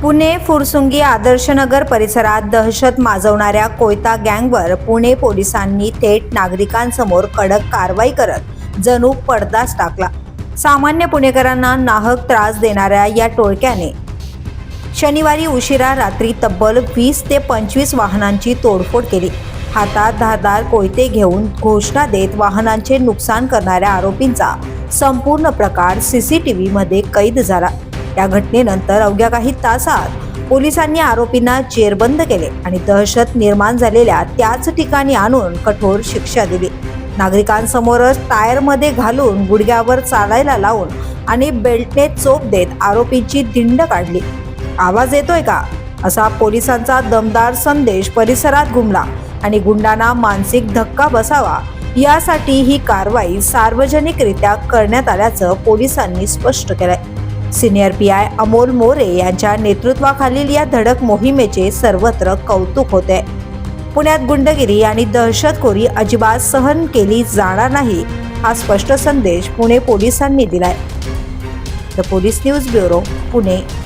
पुणे फुरसुंगी आदर्शनगर परिसरात दहशत माजवणाऱ्या कोयता गँगवर पुणे पोलिसांनी थेट नागरिकांसमोर कडक कारवाई करत जणू पडदाच टाकला. सामान्य पुणेकरांना नाहक त्रास देणाऱ्या या टोळक्याने शनिवारी उशिरा रात्री तब्बल वीस ते पंचवीस वाहनांची तोडफोड केली. हातात धारदार कोयते घेऊन घोषणा देत वाहनांचे नुकसान करणाऱ्या आरोपींचा संपूर्ण प्रकार सीसीटीव्हीमध्ये कैद झाला. या घटनेनंतर अवघ्या काही तासात पोलिसांनी आरोपींना चेरबंद केले आणि दहशत निर्माण झालेल्या त्याच ठिकाणी आणून कठोर शिक्षा दिली. नागरिकांसमोरच टायरमध्ये घालून गुडघ्यावर चालायला लावून आणि बेल्टने चोप देत आरोपींची दिंड काढली. आवाज येतोय का? असा पोलिसांचा दमदार संदेश परिसरात घुमला आणि गुंडांना मानसिक धक्का बसावा यासाठी ही कारवाई सार्वजनिकरित्या करण्यात आल्याचं पोलिसांनी स्पष्ट केलंय. Senior P I Amol More यांच्या नेतृत्वाखालील या धडक मोहिमेचे सर्वत्र कौतुक होते. पुण्यात गुंडगिरी आणि दहशतखोरी अजिबात सहन केली जाणार नाही हा स्पष्ट संदेश पुणे पोलिसांनी दिलाय. The police news bureau Pune.